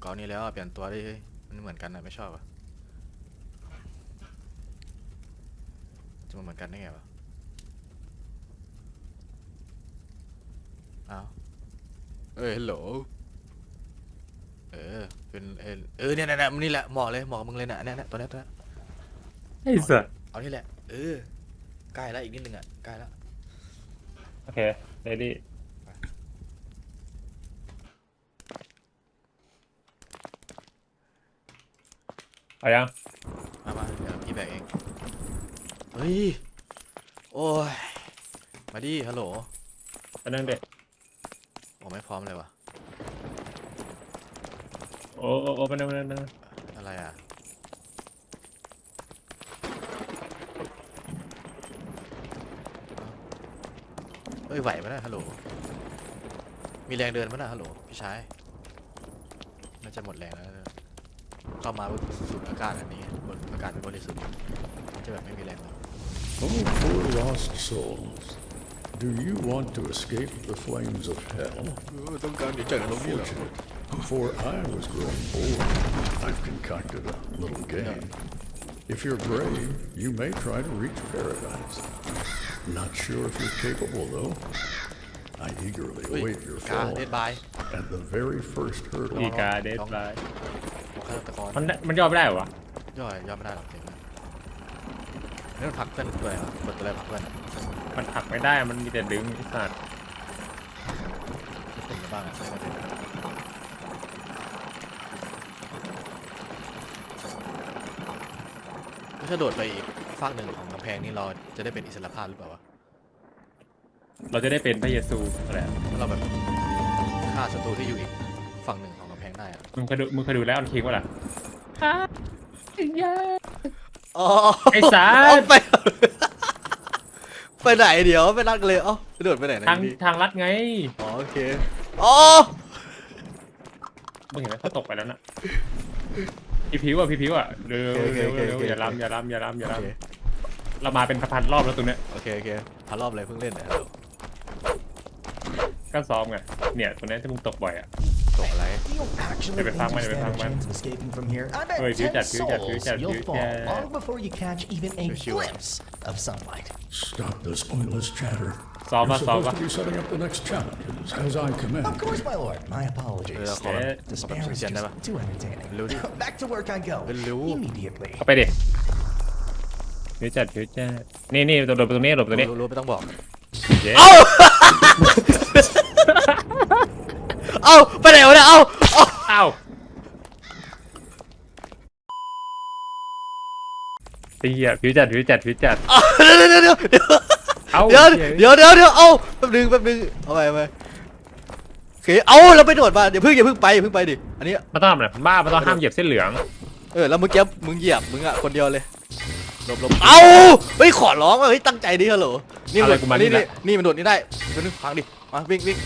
เก่านี่แล้วอะเปลี่ยนตัวดิเฮ้ยมันเหมือนกันนะไม่ชอบอะจะมาเหมือนกันได้ไงวะอ้าวเอ้ยฮัลโหลเออเป็นเออเออเนี่ยเนี่ยเนี่ยมันนี่แหละเหมาะเลยเหมาะกับมึงเลยเนี่ยเนี่ยเนี่ยตัวเนี้ยตัวเนี้ยไอ้สัสเอานี่แหละเออใกล้แล้วอีกนิดนึงอะใกล้แล้วโอเคเรดี้ เอายังมามาเดี๋ยวพี่แบกเอง เฮ้ย โอ้ย มาดิฮัลโหลไปนั่งเด็กผมไม่พร้อมเลยวะโอ้โอ้โอ้ไปนั่งไปนั่งไปนั่งอะไรอะเอ้ยไหวไหมนะฮัลโหล มีแรงเดินไหมนะฮัลโหลพี่ชาย น่าจะหมดแรงแล้วนะ เข้ามาสูดอากาศอันนี้บนอากาศเป็นบริสุทธิ์จะแบบไม่มีแรงแล้ว Oh, poor lost souls. Do you want to escape the flames of hell? ต้องการหนีจากนรกนี่เหรอ Fortunate. Before I was growing bored, I've concocted a little game. If you're brave, you may try to reach paradise. Not sure if you're capable, though. I eagerly เฮ้ย await your กา fall เดดบาย at the very first hurdle. อีกาเดดไล ของฆาตกรมันได้มันย่อไม่ได้เหรอวะย่อยย่อไม่ได้หรอกเด็กนะนี่มันผลักเพื่อนตัวอะไรวะกดตัวอะไรผลักเพื่อนมันผลักไม่ได้มันมีแต่ดึงไอ้สัสเป็นยังไงบ้างอะใช่ไหมถ้าโดดไปอีกฝากหนึ่งของกำแพงนี่เราจะได้เป็นอิสระภาพหรือเปล่าวะเราจะได้เป็นพระเยซูอะไรอะถ้าเราแบบฆ่าศัตรูที่อยู่อีก มึงเคยดูมึงเคยดูแล้วออนคิงวะล่ะอ๋อไอ้สัสเอาไป ไปไหนเดี๋ยวไปรักเลยเอ้าไปโดดไปไหนนะทางพี่ทางลัดไงอ๋อโอเคอ๋อมึงเห็นไหมเขาตกไปแล้วน่ะพี่พิวอะพี่พิวอะเร็วเร็วเร็วเร็วอย่าล้ำอย่าล้ำอย่าล้ำอย่าโอเคล้ำเรามาเป็นพันๆรอบแล้วตรงเนี้ยโอเคโอเคพารอบอะไรเพิ่งเล่นเนี่ย ก็ซ้อมไงเนี่ยตรงเนี้ยที่มึงตกบ่อยอะ ตกอะไร You'll actually Maybe think if I you went- if I stand a went- chance of escaping from here. I bet Wait, you 10 got- you got- you souls got- you'll you fall got- long before you catch even a Yes, you are. glimpse of sunlight. Stop this pointless chatter. Solve You're us, solve supposed us. to be setting up the next challenges as I command. Of course, my lord. My apologies. Yeah, hold on. Yeah. Despair is Yeah, never. just too entertaining. Load it. Back to work I go. Hello. Immediately. เข้าไปดิพิวจัดพิวจัดนี่นี่ตัวโดดไปตรงนี้โดดไปตรงนี้รู้รู้ไม่ต้องบอกเย้ เอ้าเอ้าไปไหนวะเนี่ยเอ้าเอ้าเอ้าไอ้เหี้ยพิวจัดพิวจัดพิวจัด เอ้าเดี๋ยวเดี๋ยวเดี๋ยวเดี๋ยวเอ้าเดี๋ยวเดี๋ยวเดี๋ยวเดี๋ยวเอ้าแป๊บนึงแป๊บนึงเอาไปเอาไปโอเคเอ้าเราไปโดดมาอย่าเพิ่งอย่าเพิ่งไปอย่าเพิ่งไปดิอันนี้มันต้องทำอะไรบ้ามันต้องห้ามเหยียบเส้นเหลือง เออแล้วเมื่อกี้มึงเหยียบมึงอะคนเดียวเลย หลบหลบเอ้าเฮ้ยขอร้องว่ะเฮ้ยตั้งใจดิฮัลโหลนี่อะไรกูมานี่นี่ละนี่นี่มันโดดนี่ได้เดี๋ยวนึงพังดิมาวิ่งวิ่ง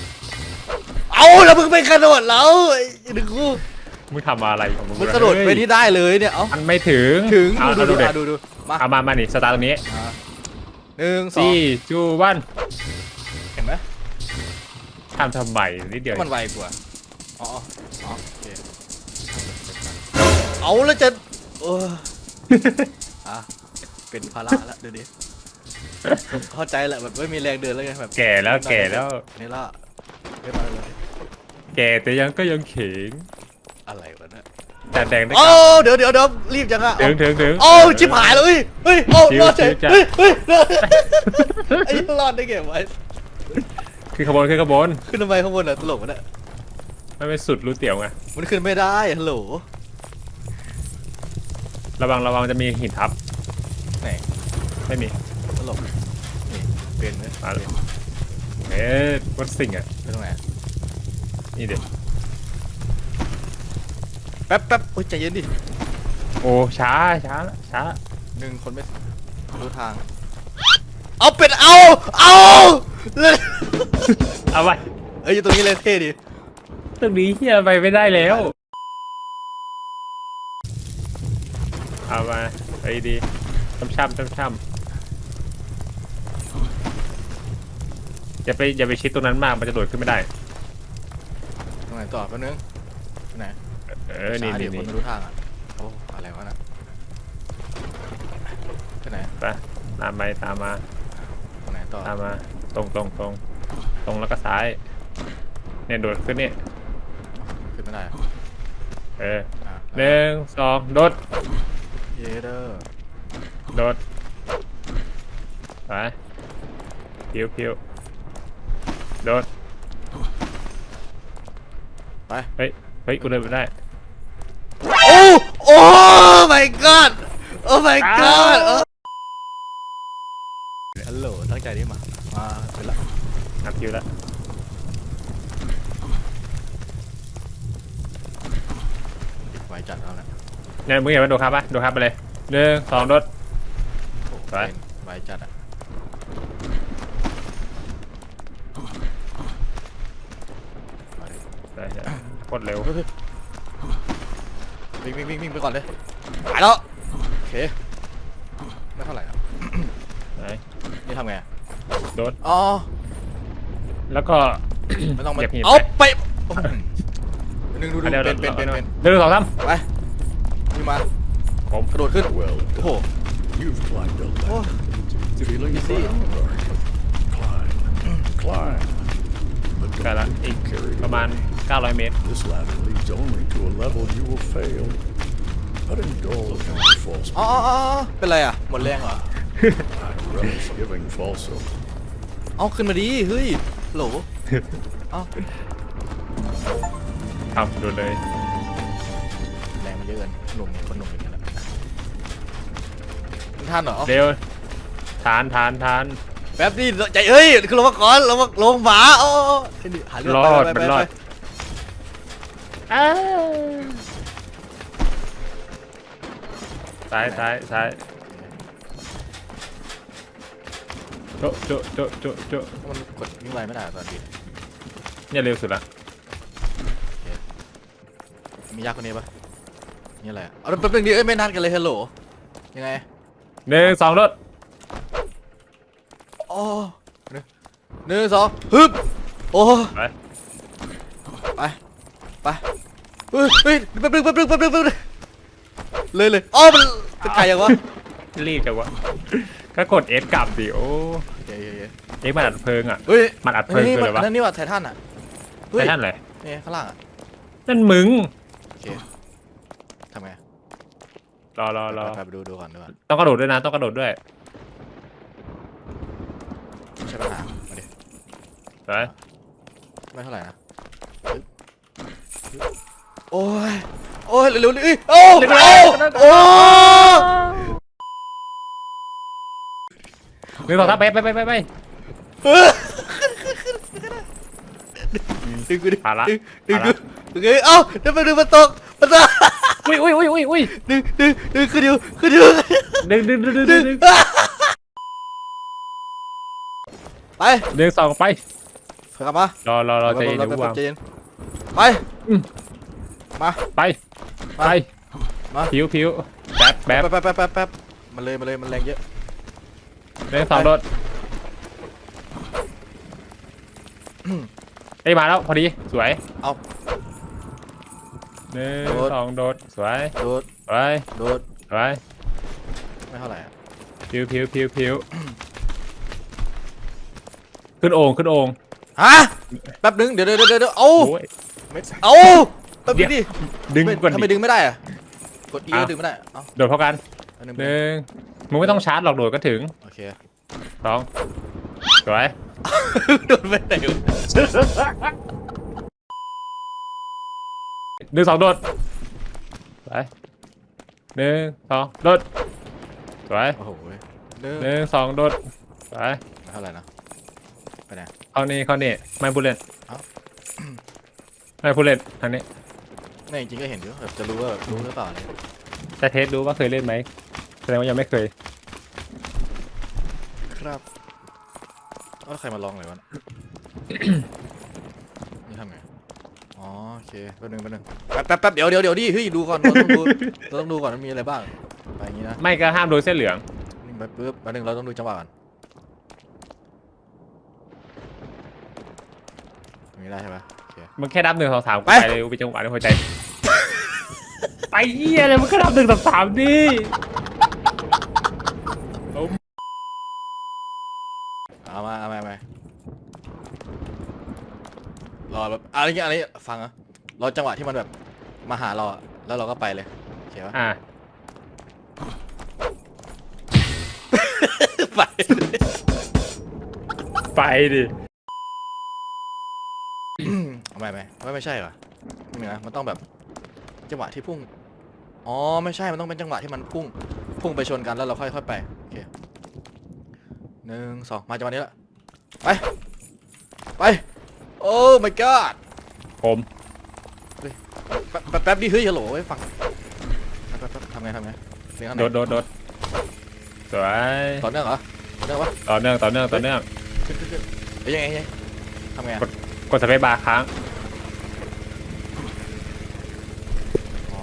เอ้าแล้วมึงไปกระโดดแล้วไอ้ดึงกูมึงทำอะไรของมึงมึงกระโดดไปเฮ้ยนี่ได้เลยเนี่ยเอ้ามันไม่ถึงถึงเอาดูเอาดูดูดูเด็อะดูดูมาเอามามานี่สตาร์ตรงนี้อ่าหนึ่งสองสี่จูวันเห็นไหมทำทำไมนิดเดียวมันไวกว่าอ๋ออ๋อโอเคเอาแล้วจะเอออะ เป็นภาระละเดี๋ยวนี้เข้าใจแหละแบบไม่มีแรงเดินแล้วไงแบบแก่แล้วแก่แล้วนี่ละไม่มาเลยแก่แต่ยังก็ยังเข็งอะไรวะเนี่ยแต่แดงได้โอ้กลับเดี๋ยวเดี๋ยวเดี๋ยวรีบจังอะถึงถึงถึงโอ้ชิบหายแล้วเฮ้ยเฮ้ยโอ้ชิวรอดเฉยชิวจัดเฮ้ยเฮ้ยรอดไอ้รอดได้ไงวะขึ้นขบวนขึ้นขบวนขึ้นทำไมข้างบนอะตลกวะเนี่ยมันเป็นสุดรู้เตี๋ยวไงมันขึ้นไม่ได้ฮัลโหลระวังระวังจะมีหินทับ ไหนไม่มีตลกนี่เป็นไหมมาเลยเอ๊ะวัดสิ่งอะเป็นตรงไหนนี่เด็ดแป๊บแป๊บโอ้ยใจเย็นดิโอ้ช้าช้าละช้าหนึ่งคนไม่รู้ทาง เอาเป็ดเอาเอาเอาไปเอ้ยอยู่ตรงนี้เลยเท่ดิตรงนี้เฮียไปไม่ได้แล้วเอามาไปดี ช่ำช่ำช่ำช่ำอย่าไปอย่าไปชิดตรงนั้นมากมันจะโดดขึ้นไม่ได้ ตรงไหนต่อแป๊บนึงตรงไหนเออนี่ช้านี่ดิคนี่นไม่รู้ทางอะโอ้อะไรวะน่ะไปไหนไปตามไปตามมาตรงไหนต่อตามมา ตรงตรงตรงตรงแล้วก็ซ้าย เนี่ยโดดขึ้นนี่ขึ้นไม่ได้อะเอออะหนึ่งสองโดดเยเดอร์ โดด ไปพิวพิวโดดไปเฮ้ยเฮ้ยกูเดินไปได้ โอ้โอ้ my god โอ้ my god เออฮัลโหลตั้งใจดิมา มาเสร็จละนับคิวแล้วไวจัดแล้วนะเนี่ยมึงเห็นมันโดดครับปะโดดครับไปเลยหนึ่งสองโดดโอ้ไป เป็นไวจัดอะ ดิได้ได้โคตรเร็วเฮ้ยเฮ้ยวิ่งวิ่งวิ่งวิ่งไปก่อนเลยไปแล้วโอเคไม่เท่าไหร่นะไหนนี่ทำไงอะโดดอ๋อแล้วก็ ไม่ต้องมาเหยียบหิน เอาไปไปโอ้โหหนึ่งดูดูอะเดี๋ยวเป็นเป็นเป็นเดี๋ยวเป็นเดี๋ยวหนึ่งสองสาม ไปวิ่งมาผม กระโดดขึ้น Well โอ้โห done. You've climbed a โอ้ ladder. Feeling easy. proud, are you? Climb. Climb. But ใกล้ don't ละ get อีก carried ประมาณ away. 900 เมตร This ladder leads only to a level you will fail. But indulge in your false อ๋ออ๋ออ๋อเป็นไรอะ หมดแรงเหรอ I relish giving false hope. เอาขึ้นมาดิ เฮ้ยโหลเอ้าทำโดดเลย แรงมันเยอะเกินหนุ่มคนหนุ่มอย่างเงี้ยแหละมันทันเหรอ เร็วทานทานทาน แป๊บดิใจเอ้ยคือลงมาก่อนลงมาลงหมาโอ้โอ้ไอ้นี่หาเรื่องรไปอด ไปมันไปรอไป ดอ้าวซ้ายซ้ายซ้ายโจะโจะโจะโจะโจะมันกดวิ่งไวไม่ได้ตอนนี้เนี่ยเร็วสุดละมียากกว่านี้ปะนี่อะไรอะเอาแป๊บนึงดิเอ้ยไม่นัดกันเลยฮัลโหลยังไงหนึ่งสองรถโอ้หนึ่งหนึ่งสองฮึบโอ้ไปไปไป เฮ้ยเฮ้ยแป๊บนึงแป๊บนึงแป๊บนึงแป๊บนึงเลยเลยอ๋อมันเป็นไก่ยังวะรีบจังวะก็กดเอสกลับดิโอ้เย้เย้เย้เอ็กมันอัดเพลิงอะเฮ้ยมันอัดเพลิงนี่คืออะไรวะนั่นนี่ว่าไททันอะเฮ้ยไททันเลยนี่ข้างล่างอะนั่นมึงโอเคทำไงรอรอรอไปไปดูดูก่อนดูก่อนต้องกระโดดด้วยนะต้องกระโดดด้วยไม่ใช่ปัญหามาดิไปไม่เท่าไหร่นะปึ๊บปึ๊บ โอ้ย โอ้ยเร็วๆเลยโอ้โอ้โอ้หนึ่งสองสาไปไปไปไปไปดึงกูดิผ่านละดึงดึงผ่านดึงเอ้าเดี๋ยวไปดึงมันตกมันตกอุ้ยอุ้ยอุ้ยอุ้ยอุ้ยดึงดึงดึงขึ้นอยู่ขึ้นอยู่ดึงดึงดึงดึงดึงไปหนึ่งสองไปกลับมารอรอรอใจเย็นใจเย็นไป มมา ไป ไปมา ผิวผิวแป๊บแป๊บแป๊บแป๊บแป๊บแป๊บมันเลยมันเลยมันแรงเยอะหนึ่งสองโดดเอ้ยมาแล้วพอดีสวยเอา หนึ่งโดด สองโดดสวยโดดสวยโดดสวยไม่เท่าไหร่อะผิวผิวผิวผิวขึ้นโอ่งขึ้นโอ่งฮะแป๊บนึงเดี๋ยวเดี๋ยวเดี๋ยวเดี๋ยวเอาโอ้ยไม่เอา แป๊บนึงดิดึงไม่ก่อนทำไมดิดึงไม่ได้อะกด E อะก็ดึงไม่ได้เอาโดดพร้อมกันแป๊บนึงหนึ่งมึงไม่ต้องชาร์จหรอกโดดก็ถึงโอเคสองสวยโดนไปไหนวะหนึ่งสองโดดสวยหนึ่งสองโดดสวยโอ้โหหนึ่งหนึ่งสองโดดสวยไม่เท่าไหร่นะไปไหน เข้านี่เข้านี่ไม่พูดเล่นเอ้า ไม่พูดเล่นทางนี้ ไม่จริงๆก็เห็นอยู่แบบจะรู้ว่ารู้หรือเปล่าเนี่ยจะเทสดูว่าเคยเล่นไหมแสดงว่ายังไม่เคย ครับเอาใครมาลองเลยวะน่ะนี่ทำไง อ๋อโอเคแป๊บนึงแป๊บนึงแป๊บแป๊บแป๊บเดี๋ยวเดี๋ยวเดี๋ยวดิเฮ้ยดูก่อนเราต้องดูเราต้องดูก่อนมันมีอะไรบ้าง ไปอย่างนี้นะไม่ก็ห้ามโดนเส้นเหลือง นี่ไปปุ๊บแป๊บนึงเราต้องดูจังหวะก่อนอย่างนี้ได้ใช่ปะโอเค มันแค่นับหนึ่งสองสามไปไปเลยไปจังหวะในหัวใจ ไปเหี้ยอะไรมันก็นับหนึ่งสองสามดิโอ้เอามาเอามาเอามารอแบบอะไรเงี้ยอะไรเงี้ยฟังอะรอจังหวะที่มันแบบมาหาเราอะแล้วเราก็ไปเลยโอเคปะอะไปไปดิเอาไม่ไม่ไม่ไม่ใช่เหรอนี่นะมันต้องแบบจังหวะที่พุ่ง อ๋อไม่ใช่มันต้องเป็นจังหวะที่มันพุ่งพุ่งไปชนกันแล้วเราค่อยๆไปโอเคหนึ่งสองมาจังหวะนี้ละไปไปโอ้ my god ผมแป๊บแป๊บแป๊บดิเฮ้ยฮัลโหลไว้ยฟังแป๊บแป๊บแป๊บทำไงทำไงเสียงข้างไหโดนดโดดโดดสวยต่อเนื่องเหรอต่อเนื่องวะต่อเนื่องต่อเนื่องต่อเนื่องขึ้นขึ้นขึ้นเฮ้ยยังไงยังไงทำไงอะกดสเปซบาร์ค้าง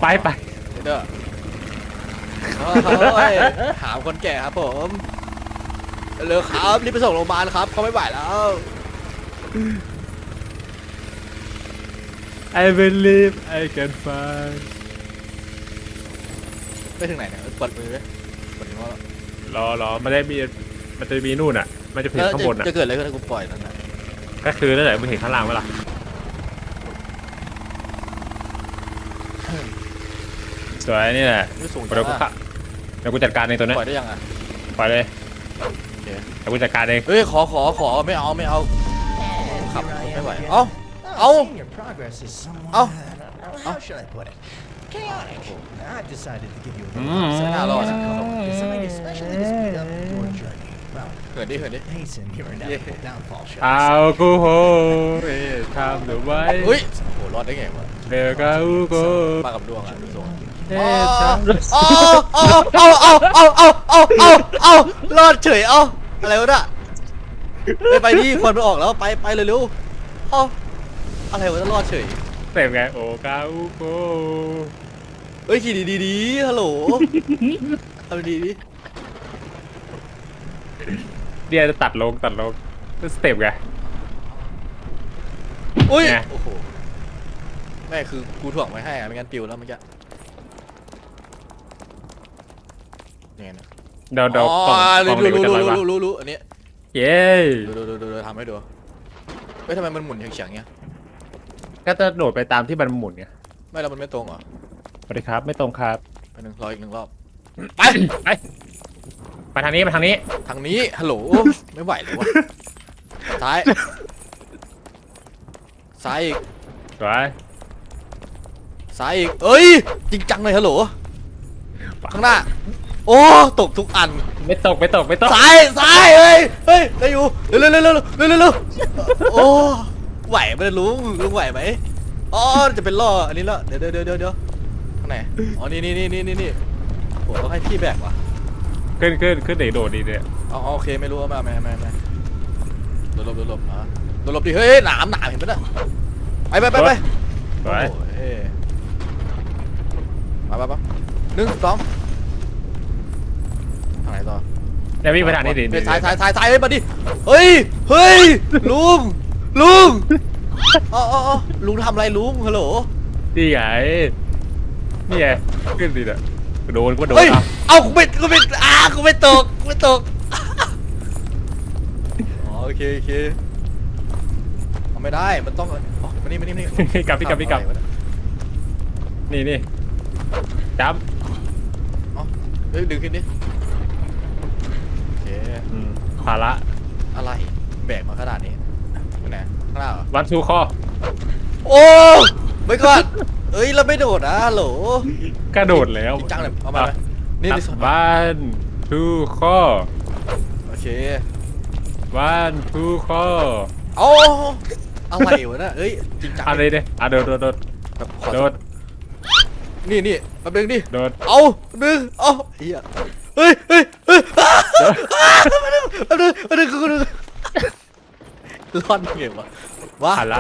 ไปไป เด้อโอ้ยถามคนแก่ครับผมเร็วครับรีบไปส่งโรงพยาบาลครับเขาไม่ไหวแล้วไอ believe I can fly ไปถึงไหนเนี่ยกดมือไหมกดมือว่ารอรอมันได้มีมันจะมีนู่นอะ มันจะเห็นแล้วข้างบนอะ จะเกิดอะไรขึ้นถ้ากูปล่อยนั่นน่ะก็คือนั่นแหละมึงเห็นข้างล่างไหมล่ะ สวยนี่แหละไม่สูงเดี๋ยวกูจังขัอะบเดี๋ยวกูจัดการเองตัวเนี้ยปล่อยได้ยังอะปล่อยเลยโอเคเดี๋ยวกูจัดการเองเฮ้ยขอขอขอไม่เอาไม่เอา And Khắp, here I ไม่ am ไหว again. เอ้า Oh, Âu. seeing your progress is somewhat. Âu. uh, How should I put it? Chaotic. I've decided to give you a little Mm. upside Ah, Lord. down, designed especially to speed up your journey. Well, เหินดิเหินดิ hasten your inevitable downfall, shall เอา I say. กูโหเอ้ยทำหรือไว้เฮ้ยโหรอดได้ไงวะเดี๋ยวก็อูโกมากับดวงอะดูทรง เอ้ยทำเอาเอาเอาเอาเอาเอาเอาเอาเอารอดเฉยเอาอะไรวะน่ะไปไปดิควันมันออกแล้วไปไปเร็วๆเอาอะไรวะรอดเฉยเต็มไงโอกาอูโกเฮ้ยขี่ดีดีดีฮัลโหลทำดีดีเดี๋ยวจะตัดลงตัดลงสเต็ปไง อุ้ยไง โอ้โหแม่คือกูถ่วงไว้ให้อะไม่งั้นปิวแล้วเมื่อกี้ ยังไงเนี่ยเดี๋ยวเดี๋ยวอ๋กล่องอกล่รู้องเหล็กมันจะรู้ลอยมารู้รู้รู้อันนี้เย้ดูดูดูดูดูทำให้ดูเฮ้ยทำไมมันหมุนเฉียงๆเงี้ยก็จะโดดไปตามที่มันหมุนไงไม่แล้วมันไม่ตรงเหรอสวัสดีครับ ไม่ตรงครับไปหนึ่งรออีกหนึ่งรอบไปไปไปทางนี้ไปทางนี้ ทางนี้ฮัลโหลไม่ไหวเลยวะซ้าย ซ้ายอีกสวยซ้ายอีกเอ้ย จริงจังเลยฮัลโหลข้างหน้า โอ้ตกทุกอันไม่ตกไม่ตกไม่ตกซ้ายซ้ายเฮ้ยเฮ้ยได้อยู่เร็วเร็วเร็วเร็วเร็วเร็วเร็วโอ้ไหวไหมลุงลุงไหวไหมอ๋อจะเป็นล่ออันนี้ล่อเดี๋ยวเดี๋ยวเดี๋ยวเดี๋ยวเดี๋ยวข้างไหนอ๋อนี่นี่นี่นี่นี่นี่โอ้ต้องให้พี่แบกว่ะขึ้นขึ้นขึ้นเดี๋ยวโดดดีเนี่ยอ๋อโอเคไม่รู้ว่ามาไม่ไม่ไม่โดนหลบโดนหลบอะโดนหลบดิเฮ้ยหนามหนามเห็นไหมน่ะไปไปไปไปสวยโอ้โหเอ้ยมาไปไปหนึ่งสองทางไหนต่อเดี๋ยววิ่งไปทางนี้ดิเฮ้ยซ้ายซ้ายซ้ายซ้ายเฮ้ยมาดิเฮ้ยเฮ้ยลุงลุงอ๋ออ๋ออ๋อลุงทำอะไรลุงฮัลโหลนี่ไงนี่ไงขึ้นดิเนี่ยโดนก็โดนเฮ้ยเอาเอากูไม่กูไม่อ่ากูไม่ตกกูไม่ตกอ๋อโอเคโอเคเอาไม่ได้มันต้องอ๋อมานี่มานี่มานี่กลับพี่กลับพี่กลับอะไรวะเนี่ยนี่นี่จับอ๋อเฮ้ยดึงขึ้นดิโอเคอืม ภาระอะไรแบกมาขนาดนี้ไปไหนข้างหน้าเหรอวันทูคอโอ้ไม่ก่อนเอ้ยเราไม่โดดนะฮัลโหลกระโดดแล้วจริงจังเลยเอามาไหมนี่ในส่วนบ้านทูคอโอเคบ้านทูคอเอาอะไรวะเนะเอ้ยจริงจังอะไรเนี่ยอะโดดโดดโดดแบบขอโดดนี่นี่แป๊บนึงดิโดดเอาหนึ่งเอาเฮียเฮ้ยเฮ้ย เฮ้ยอ้าอ้าแป๊บนึงแป๊บนึงแป๊บนึงกูนึงรอดไงวะวะภาระ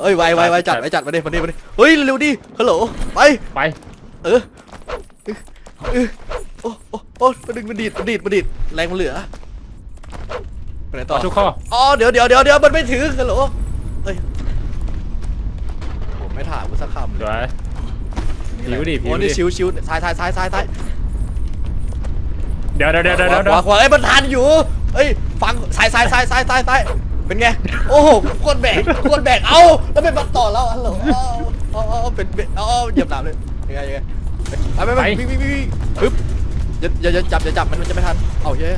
เอ้ยไวไวไวจัดไวจัดมาดิมาดิมาดิเฮ้ยเร็วดิฮัลโหลไปไป เออเออโอ้โอ้โอ้มาดึงมาดีดมาดีดมาดีดแรงมันเหลือไปไหนต่อทูคออ๋อเดี๋ยวเดี๋ยวเดี๋ยวเดี๋ยวมันไม่ถึงฮัลโหลเอ้ยผมไม่ถามกูสักคำเลยวผิวดิผิโอ้วดินี่ชิวชิวซ้ายซ้ายซ้ายซ้ายซ้าย ดี๋ยวเดี๋ยวเดี๋ยวเดี๋ยวขวาเดี๋ยวขวาขวาเอ้ยมันทันอยู่เอ้ยฟังซ้ายซ้ายซ้ายซ้ายซ้ายซ้ายเป็นไงโอ้โหโคตรแบกโคตรแบกเอ้าแล้วเป็นบัตต่อแล้วฮัลโหลเอ้าเอ้าเอ้าเป็นเป็นเอ้าเหยียบหนามเลยยังไงยังไงไปไปไปวิ่งวิ่งวิ่งวิ่งปึ๊บอย่าอย่าอย่าจับอย่าจับมันมันจะไม่ทันเอาเฮ้ย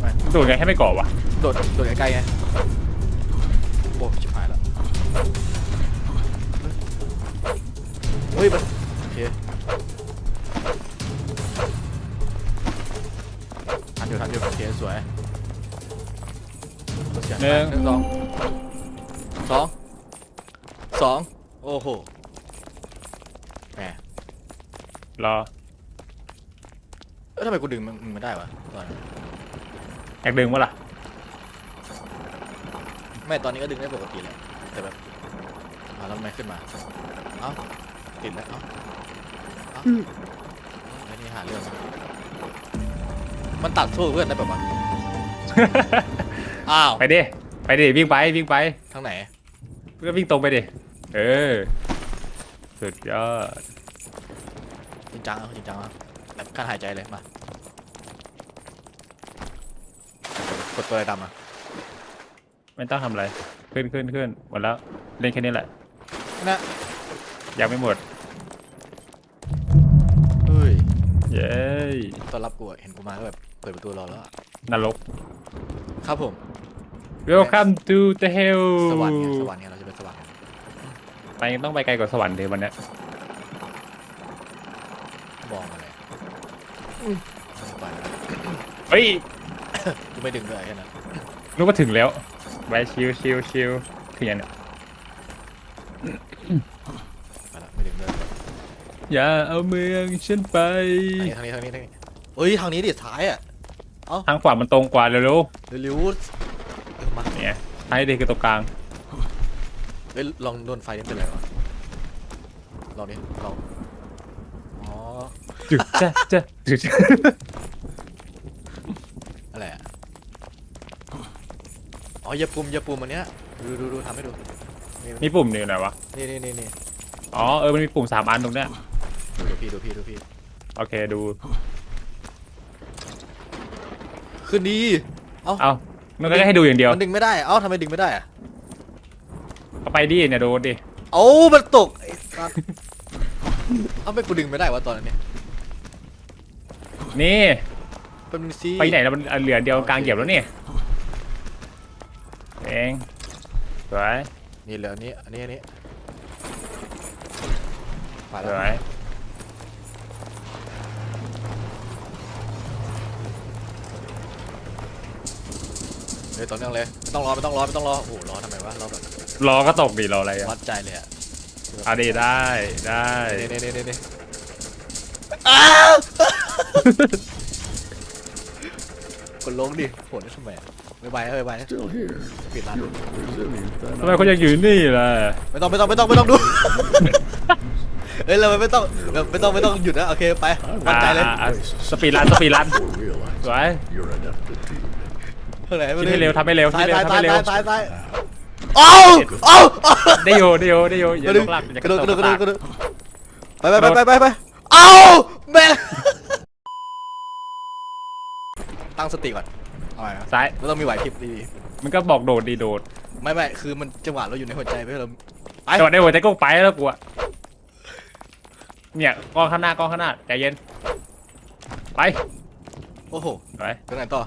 ไปมันตัวไงให้ไม่ก่อวะโดดโดดไกลๆไงโอ้ชิบหายแล้วเฮ้ยมัน อเคทันอยู่ทันอยู่โอเคสวยเสียหนึ่งหนึ่งสองสองสองโอ้โหแหมรอเอ้ยทำไมกูดึงมันมันไม่ได้วะตอนนั้นแอกดึงวะล่ะไม่ตอนนี้ก็ดึงได้ปกติแหละแต่แบบมาแล้วไม่ขึ้นมาเอ้าติดแล้วเอ้าเอ้าไอ้นี่หาเรื่อง มันตัดสู้เพื่อนได้แบบว่าอ้าว ไปดิไปดิวิ่งไปวิ่งไปทางไหน ก็วิ่งตรงไปดิเออสุดยอดจริงจังเอาจริงจังเอาแบบการหายใจเลยมากดตัวอะไรดำอะไม่ต้องทำอะไรขึ้นขึ้นขึ้นหมดแล้วเล่นแค่นี้แหละนะยังไม่หมดเฮ้ยเย้ตอนรับกูอะเห็นกูมาก็แบบ เปิดประตูรอแล้วอะนรก ครับผม Welcome to the hell สวรรค์ไงสวรรค์ไงเราจะเป็นสวรรค์ไงไปต้องไปไกลกว่าสวรรค์เลยวันเนี้ยมองอะไรไปแล้วเฮ้ยกูไม่ดึงด้วยแค่นั้นนึกว่าถึงแล้วไปชิวชิวชิวถึงยังเนี่ยไปแล้วไม่ดึงด้วยอย่าเอาเมืองฉันไปทางนี้ทางนี้ทางนี้เอ้ยทางนี้ดิท้ายอะ ทางขวามันตรงกว่าเร็วเร็วๆเออมาๆเนี่ยท้ายเด็กคือตรงกลางเฮ้ยลองโดนไฟนี่เป็นไรวะลองดิลองอ๋อจุดจ้ะจ้ะจุดจ้ะอะไรอะอ๋ออย่าปุ่มอย่าปุ่มอันเนี้ยดูดูดูทำให้ดูนี่มีปุ่มนี่ไหนวะ นี่นี่นี่นี่อ๋อเออมันมีปุ่มสามอันตรงเนี้ยดูพี่ดูพี่ดูพี่โอเคดู ขึ้นดีเอ้าเอามันก็ให้ดูอย่างเดียว มันดึงไม่ได้ เอ้าทำไมดึงไม่ได้อะก็ไปดิเนี่ยโดนดิ เอ้ามันตกไอ้สัสเอ้าไม่กูดึงไม่ได้วะตอนนี้นี่ เป็นงซีไปไหนแล้วมันเหลือเดียวกลางเหยียบแล้วนี่เองสวยนี่เหลืออันนี้อันนี้อันนี้ไปสแล้ววย เฮ้ยต่อเนื่องเลยไม่ต้องรอไม่ต้องรอไม่ต้องรอโอ้โหรอทำไมวะรอแบบรอก็ตกดิรออะไรอะวัดใจเลยอะเอาดีได้ได้นี่นี่นี่นี่นี่อ้าวกดลงดิโหดได้ทำไมอะไม่ไหวไม่ไหว Still here. ปิดร้าน Resilient then. ทำไมเขายังอยู่นี่ล่ะไม่ต้องไม่ต้องไม่ต้องไม่ต้องดู เฮ้ยเราไม่ต้องเราไม่ต้องไม่ต้องหยุดนะโอเคไปวัดใจเลย อะอะสปีดรันสปีดรัน Or realize สวย your adaptitude. เท่า ไหร่คิดให้เร็วทำให้เร็วซ้ายคิดซ้ายให้เร็ซ้ายวซ้ายซ้ายซ้าย Ah, เอ้าเอ้าเอ้าได้โยได้โยได้โยอย่าลงหลักอย่ากระโดดกระโดดกระโดดกระโดโดดไปไปไปไปไปไปเอ้าแม่ตั้งสติก่อนเอาใหม่นะซ้าย เราต้องมีไหวพริบดีมันก็บอกโดดดีโดดๆไม่ไม่คือมันจังหวะเราอยู่ในหัวใจไม่ให้เราไปโดดได้หัวใจก็ไปแล้วกูอะเนี่ยกล้องข้างหน้ากล้องข้างหน้าใจเย็นไปโอ้โหไป ไปไหนต่อ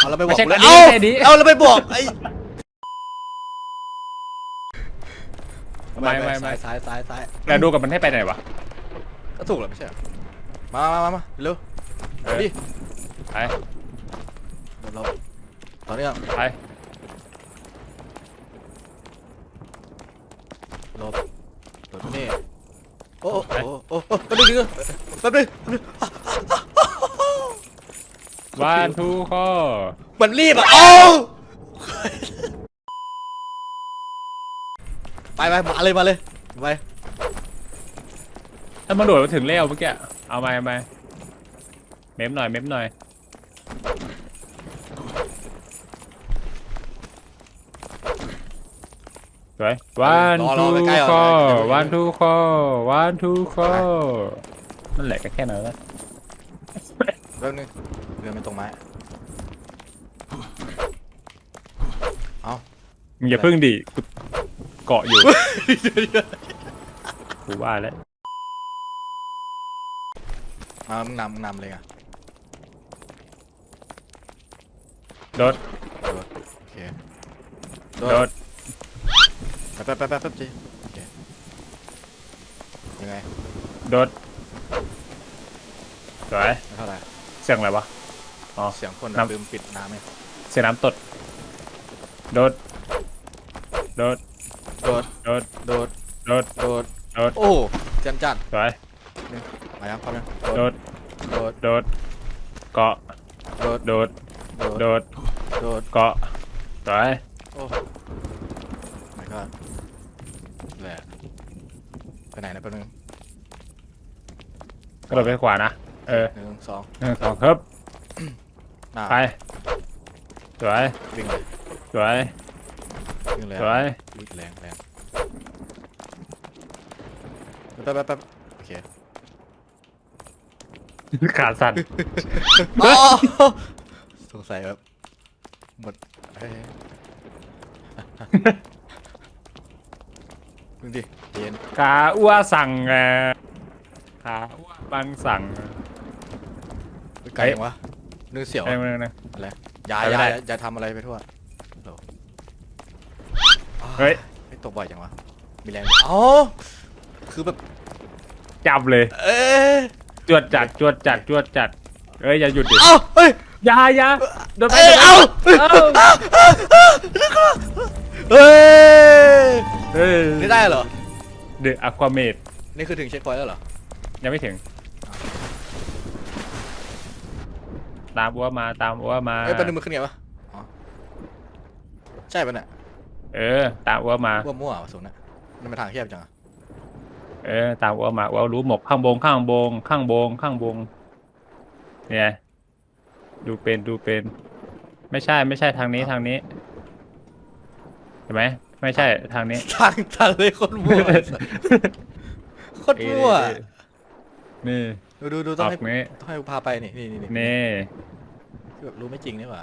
เอาเราไปบไม่อกใช่เลยอันนี้เอ้าไม่ใช่อันนี้เอาเราไปบอกไอ้ไม่ไม่ไม่ซ้ายซ้ายซ้ายซ้ายแล้วดูกับมันให้ไปไหนวะ ก็ถูกแล้วไม่ใช่เหรอมามามามาเร็วเออ ดิไปเดี๋ยวเราตอนนี้อะไปหลบหลบนี่โอ้โอ้โอ้โอ้โอ้แป๊บนึงแป๊บนึงแป๊บนึง วันทูข้อมันรีบอะ เอ้าไปไปมาเลยมาเลยไปถ้ามันโดดมาถึงแล้วเมื่อกี้เอาไปเอาไปเม้มหน่อยเม้มหน่อยสวย one รอรอ two ใกล้ๆก่อน four เดี๋ยว one two four one two four นั่นแหละก็แค่นั้นแหละ แป๊บนึง เรือมันตรงไม้เอามึงอย่าพึ่งดิกูเกาะอยู่ กูว่าแล้วมามึงนำมึงนำเลยอะโดดโดดโอเคโดโดดดแป๊บแป๊บแป๊บแป๊บแป๊บจีโอเคยังไงโดดสวยไม่เท่าไหร่เสียงอะไรวะ อ๋อ เสียงคนน้ำ ลืมปิดน้ำไหมเสียงน้ำตด โดด โดด โดด โดด โดด โดด โดด โดด โอ้จันจันสวย มายังพร้อมยังโดด โดด โดด เกาะ โดด โดด โดด โดด โดด เกาะสวยโอ้ไม่ก็แหละไปไหนนะแป๊บนึงกระโดดไปขวานะ เออหนึ่งสองหนึ่งสองครับ หน้าไปสวยวิ่งเลยสวยวิ่งเลยสวยอุ๊ยแรงแรงแป๊บแป๊บแป๊บโอเคขาสั่นอ๋อสงสัยแบบหมดเฮ้ยมึงดิเย็นขาอ้วสั่งไงขาอ้วบังสั่งไปไกลยังวะ นึกเสียวเอ้ยมึงนะอะไรอย่าไปอไม่ย่าได้ อย่าทำอะไรไปทั่วโหลเฮ้ยไม่ตกบ่อยจังวะ มีแรงอ๋อคือแบบ จับเลย เอ๊ะจวดจัดจวดจัดจวดจัดเอ้ยอย่าหยุดดิเอ้าเฮ้ย อย่าอย่าโดนไปเอ้ยโดนไปเอ้าเอ้าเฮ้ยเอ้ยนี่ได้เหรอ เดอะอะควาเมดนี่คือถึงเช็คพอยต์แล้วเหรอ ยังไม่ถึง ตามอัวมาตามอัวมา เอ้ยแปันนึงมันขึ้นไงวะอ๋อใช่ปะเนี่ยเออ ตามอัวมาว่ามั่ววะสูงนะมันเป็นทางแคบจังอะเออ ตามอัวมาอัวรู้หมกข้างบงข้างบง ข้างบง ข้างบง เนี่ย ดูเป็นดูเป็น ไม่ใช่ไม่ใช่ทางนี้ทางนี้เห็นไหมไม่ใช่ทางนี้ ทางทางเลยโคนมั่วไอ้สัสโคตรมั่ว นี่ ดูดูดูอต้องอกให้นี้ ต้องให้กูพาไปนี่นี่นี่นี่นี่คือแบบรู้ไม่จริงนี่หว่า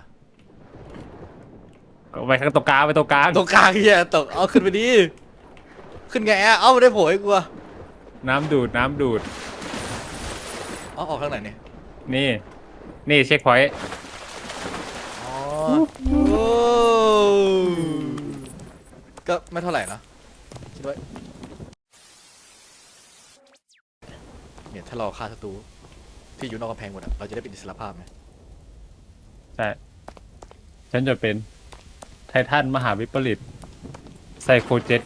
ก็ไปข้างตรงกลางไปตรงกลางตรงกลางเฮียตกเอาขึ้นไปดิขึ้นไงอะเอ้าไม่ได้โผล่ให้กูอะน้ำดูดน้ำดูด เอาออกทางไหนเนี่ยนี่ นี่เช็คพอยต์อ๋อโอ้ก็ไม่เท่าไหร่นะคิดไว้ เนี่ยถ้าเราฆ่าศัตรูที่อยู่นอกกำแพงหมดอะเราจะได้เป็นอิสรภาพไหมใช่ ฉันจะเป็นไททันมหาวิปริตไซโคเจ็ต